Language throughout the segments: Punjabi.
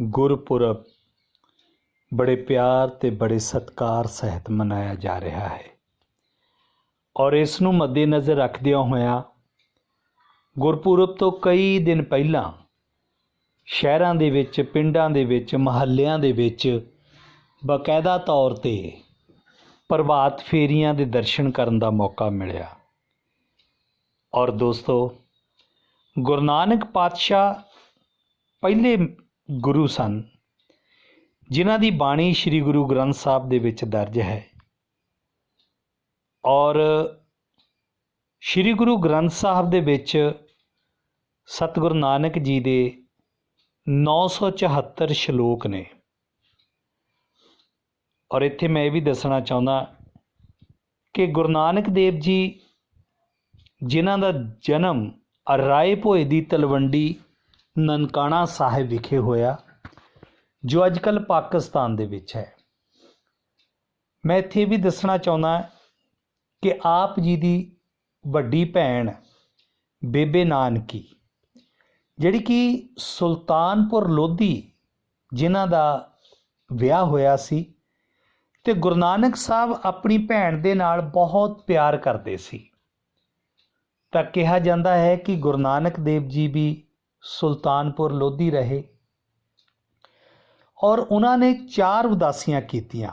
ਗੁਰਪੁਰਬ ਬੜੇ ਪਿਆਰ ਤੇ ਬੜੇ ਸਤਿਕਾਰ ਸਹਿਤ ਮਨਾਇਆ ਜਾ ਰਿਹਾ ਹੈ। ਔਰ ਇਸ ਨੂੰ ਮੱਦੇਨਜ਼ਰ ਰੱਖਦਿਆਂ ਹੋਇਆਂ ਗੁਰਪੁਰਬ ਤੋਂ ਕਈ ਦਿਨ ਪਹਿਲਾਂ ਸ਼ਹਿਰਾਂ ਦੇ ਵਿੱਚ, ਪਿੰਡਾਂ ਦੇ ਵਿੱਚ, ਮਹੱਲਿਆਂ ਦੇ ਵਿੱਚ ਬਕਾਇਦਾ ਤੌਰ ਤੇ ਪ੍ਰਭਾਤ ਫੇਰੀਆਂ ਦੇ ਦਰਸ਼ਨ ਕਰਨ ਦਾ ਮੌਕਾ ਮਿਲਿਆ। ਔਰ ਦੋਸਤੋ, ਗੁਰੂ ਨਾਨਕ ਪਾਤਸ਼ਾਹ ਪਹਿਲੇ ਗੁਰੂ ਸਨ। ਜਿਨ੍ਹਾਂ ਦੀ ਬਾਣੀ ਸ੍ਰੀ ਗੁਰੂ ਗ੍ਰੰਥ ਸਾਹਿਬ ਦੇ ਵਿੱਚ ਦਰਜ ਹੈ। ਔਰ ਸ੍ਰੀ ਗੁਰੂ ਗ੍ਰੰਥ ਸਾਹਿਬ ਦੇ ਵਿੱਚ ਸਤਿਗੁਰੂ ਨਾਨਕ ਜੀ ਦੇ 974 ਸ਼ਲੋਕ ਨੇ। ਔਰ ਇੱਥੇ ਮੈਂ ਇਹ ਵੀ ਦੱਸਣਾ ਚਾਹੁੰਦਾ ਕਿ ਗੁਰੂ ਨਾਨਕ ਦੇਵ ਜੀ, ਜਿਨ੍ਹਾਂ ਦਾ ਜਨਮ ਰਾਏ ਭੋਏ ਦੀ ਤਲਵੰਡੀ ਨਨਕਾਣਾ ਸਾਹਿਬ ਵਿਖੇ ਹੋਇਆ, ਜੋ ਅੱਜ ਕੱਲ ਪਾਕਿਸਤਾਨ ਦੇ ਵਿੱਚ ਹੈ। ਮੈਂ ਇੱਥੇ ਵੀ ਦੱਸਣਾ ਚਾਹੁੰਦਾ ਕਿ ਆਪ ਜੀ ਦੀ ਵੱਡੀ ਭੈਣ ਬੇਬੇ ਨਾਨਕੀ, ਜਿਹੜੀ ਕਿ ਸੁਲਤਾਨਪੁਰ ਲੋਧੀ ਜਿਨ੍ਹਾਂ ਦਾ ਵਿਆਹ ਹੋਇਆ ਸੀ ਤੇ ਗੁਰੂ ਨਾਨਕ ਸਾਹਿਬ ਆਪਣੀ ਭੈਣ ਦੇ ਨਾਲ ਬਹੁਤ ਪਿਆਰ ਕਰਦੇ ਸੀ, ਤਾਂ ਕਿਹਾ ਜਾਂਦਾ ਹੈ ਕਿ ਗੁਰੂ ਨਾਨਕ ਦੇਵ ਜੀ ਵੀ ਸੁਲਤਾਨਪੁਰ ਲੋਧੀ ਰਹੇ ਔਰ ਉਹਨਾਂ ਨੇ ਚਾਰ ਉਦਾਸੀਆਂ ਕੀਤੀਆਂ।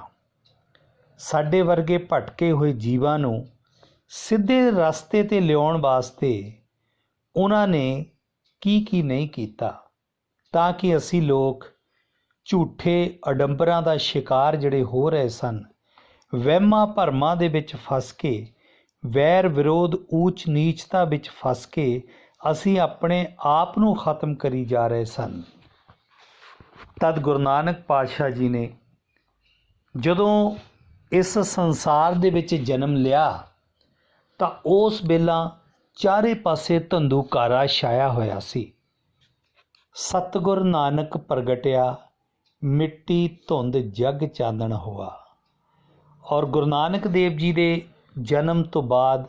ਸਾਡੇ ਵਰਗੇ ਭਟਕੇ ਹੋਏ ਜੀਵਾਂ ਨੂੰ ਸਿੱਧੇ ਰਸਤੇ ਤੇ ਲਿਆਉਣ ਵਾਸਤੇ ਉਹਨਾਂ ਨੇ ਕੀ ਕੀ ਨਹੀਂ ਕੀਤਾ ਤਾਂ ਕਿ ਅਸੀਂ ਲੋਕ ਝੂਠੇ ਅਡੰਬਰਾਂ ਦਾ ਸ਼ਿਕਾਰ ਜਿਹੜੇ ਹੋ ਰਹੇ ਸਨ, ਵਹਿਮਾਂ ਭਰਮਾਂ ਦੇ ਵਿੱਚ ਫਸ ਕੇ, ਵੈਰ ਵਿਰੋਧ ਊਚ ਨੀਚਤਾ ਵਿੱਚ ਫਸ ਕੇ ਅਸੀਂ ਆਪਣੇ ਆਪ ਨੂੰ ਖਤਮ ਕਰੀ ਜਾ ਰਹੇ ਸਨ। ਤਦ ਗੁਰੂ ਨਾਨਕ ਪਾਤਸ਼ਾਹ ਜੀ ਨੇ ਜਦੋਂ ਇਸ ਸੰਸਾਰ ਦੇ ਵਿੱਚ ਜਨਮ ਲਿਆ, ਤਾਂ ਉਸ ਵੇਲਾ ਚਾਰੇ ਪਾਸੇ ਧੰਦੂਕਾਰਾ ਛਾਇਆ ਹੋਇਆ ਸੀ। ਸਤਗੁਰ ਨਾਨਕ ਪ੍ਰਗਟਿਆ, ਮਿੱਟੀ ਧੁੰਦ ਜਗ ਚਾਨਣ ਹੋਆ। ਔਰ ਗੁਰੂ ਨਾਨਕ ਦੇਵ ਜੀ ਦੇ ਜਨਮ ਤੋਂ ਬਾਅਦ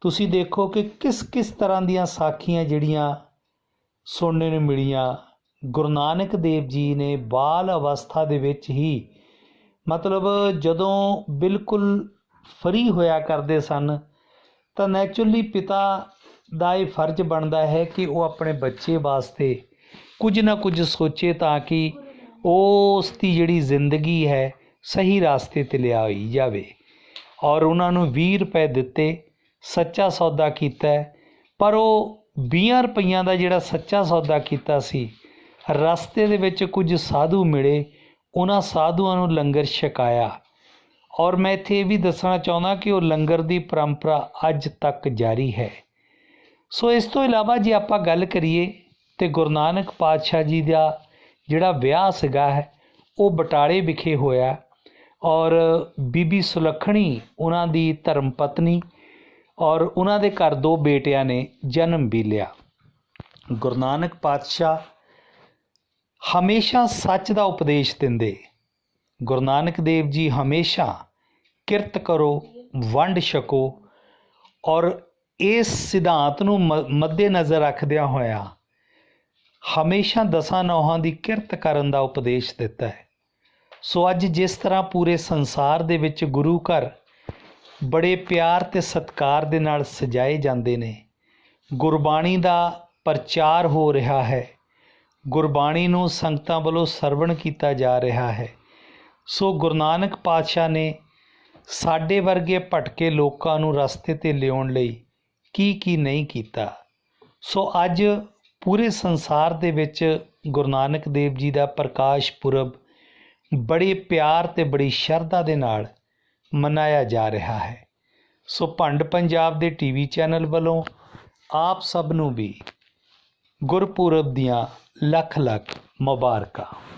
ਤੁਸੀਂ ਦੇਖੋ ਕਿ ਕਿਸ ਕਿਸ ਤਰ੍ਹਾਂ ਦੀਆਂ ਸਾਖੀਆਂ ਜਿਹੜੀਆਂ ਸੁਣਨੇ ਨੂੰ ਮਿਲੀਆਂ। ਗੁਰੂ ਨਾਨਕ ਦੇਵ ਜੀ ਨੇ ਬਾਲ ਅਵਸਥਾ ਦੇ ਵਿੱਚ ਹੀ ਮਤਲਬ ਜਦੋਂ ਬਿਲਕੁਲ ਫਰੀ ਹੋਇਆ ਕਰਦੇ ਸਨ, ਤਾਂ ਨੈਚੁਰਲੀ ਪਿਤਾ ਦਾ ਇਹ ਫਰਜ਼ ਬਣਦਾ ਹੈ ਕਿ ਉਹ ਆਪਣੇ ਬੱਚੇ ਵਾਸਤੇ ਕੁਝ ਨਾ ਕੁਝ ਸੋਚੇ ਤਾਂ ਕਿ ਉਸ ਦੀ ਜਿਹੜੀ ਜ਼ਿੰਦਗੀ ਹੈ ਸਹੀ ਰਾਸਤੇ ਤੇ ਲਿਆਈ ਜਾਵੇ। ਔਰ ਉਹਨਾਂ ਨੂੰ 20 ਰੁਪਏ ਦਿੱਤੇ। ਸੱਚਾ ਸੌਦਾ ਕੀਤਾ ਪਰ ਉਹ 20 ਰੁਪਈਆਂ ਦਾ ਜਿਹੜਾ ਸੱਚਾ ਸੌਦਾ ਕੀਤਾ ਸੀ, ਰਸਤੇ ਦੇ ਵਿੱਚ ਕੁਝ ਸਾਧੂ ਮਿਲੇ, ਉਹਨਾਂ ਸਾਧੂਆਂ ਨੂੰ ਲੰਗਰ ਛਕਾਇਆ। ਔਰ ਮੈਂ ਇੱਥੇ ਇਹ ਵੀ ਦੱਸਣਾ ਚਾਹੁੰਦਾ ਕਿ ਉਹ ਲੰਗਰ ਦੀ ਪਰੰਪਰਾ ਅੱਜ ਤੱਕ ਜਾਰੀ ਹੈ। ਸੋ ਇਸ ਤੋਂ ਇਲਾਵਾ ਜੇ ਆਪਾਂ ਗੱਲ ਕਰੀਏ ਤੇ ਗੁਰੂ ਨਾਨਕ ਪਾਤਸ਼ਾਹ ਜੀ ਦਾ ਜਿਹੜਾ ਵਿਆਹ ਸੀਗਾ ਹੈ, ਉਹ ਬਟਾਲੇ ਵਿਖੇ ਹੋਇਆ। ਔਰ ਬੀਬੀ ਸੁਲੱਖਣੀ, ਉਹਨਾਂ ਦੀ ਧਰਮ ਪਤਨੀ ਔਰ ਉਹਨਾਂ ਦੇ ਘਰ ਦੋ ਬੇਟਿਆਂ ਨੇ ਜਨਮ ਵੀ ਲਿਆ। ਗੁਰੂ ਨਾਨਕ ਪਾਤਸ਼ਾਹ ਹਮੇਸ਼ਾ ਸੱਚ ਦਾ ਉਪਦੇਸ਼ ਦਿੰਦੇ। ਗੁਰੂ ਨਾਨਕ ਦੇਵ ਜੀ ਹਮੇਸ਼ਾ ਕਿਰਤ ਕਰੋ, ਵੰਡ ਛਕੋ ਔਰ ਇਸ ਸਿਧਾਂਤ ਨੂੰ ਮੱਦੇ ਨਜ਼ਰ ਰੱਖਦਿਆਂ ਹੋਇਆ ਹਮੇਸ਼ਾ ਦਸਾਂ ਨੌਹਾਂ ਦੀ ਕਿਰਤ ਕਰਨ ਦਾ ਉਪਦੇਸ਼ ਦਿੱਤਾ ਹੈ। ਸੋ ਅੱਜ ਜਿਸ ਤਰ੍ਹਾਂ ਪੂਰੇ ਸੰਸਾਰ ਦੇ ਵਿੱਚ ਗੁਰੂ ਘਰ ਬੜੇ ਪਿਆਰ ਅਤੇ ਸਤਿਕਾਰ ਦੇ ਨਾਲ ਸਜਾਏ ਜਾਂਦੇ ਨੇ। ਗੁਰਬਾਣੀ ਦਾ ਪ੍ਰਚਾਰ ਹੋ ਰਿਹਾ ਹੈ। ਗੁਰਬਾਣੀ ਨੂੰ ਸੰਗਤਾਂ ਵੱਲੋਂ ਸਰਵਣ ਕੀਤਾ ਜਾ ਰਿਹਾ ਹੈ। ਸੋ ਗੁਰੂ ਨਾਨਕ ਪਾਤਸ਼ਾਹ ਨੇ ਸਾਡੇ ਵਰਗੇ ਭਟਕੇ ਲੋਕਾਂ ਨੂੰ ਰਸਤੇ ਤੇ ਲਿਆਉਣ ਲਈ ਕੀ ਕੀ ਨਹੀਂ ਕੀਤਾ। ਸੋ ਅੱਜ ਪੂਰੇ ਸੰਸਾਰ ਦੇ ਵਿੱਚ ਗੁਰੂ ਨਾਨਕ ਦੇਵ ਜੀ ਦਾ ਪ੍ਰਕਾਸ਼ ਪੁਰਬ ਬੜੇ ਪਿਆਰ ਤੇ ਬੜੀ ਸ਼ਰਧਾ ਦੇ ਨਾਲ ਮਨਾਇਆ ਜਾ ਰਿਹਾ ਹੈ। ਸੋ ਭੰਡ ਪੰਜਾਬ ਦੇ ਟੀਵੀ ਚੈਨਲ ਵੱਲੋਂ ਆਪ ਸਭ ਨੂੰ ਵੀ ਗੁਰਪੁਰਬ ਦੀਆਂ ਲੱਖ ਲੱਖ ਮੁਬਾਰਕਾਂ।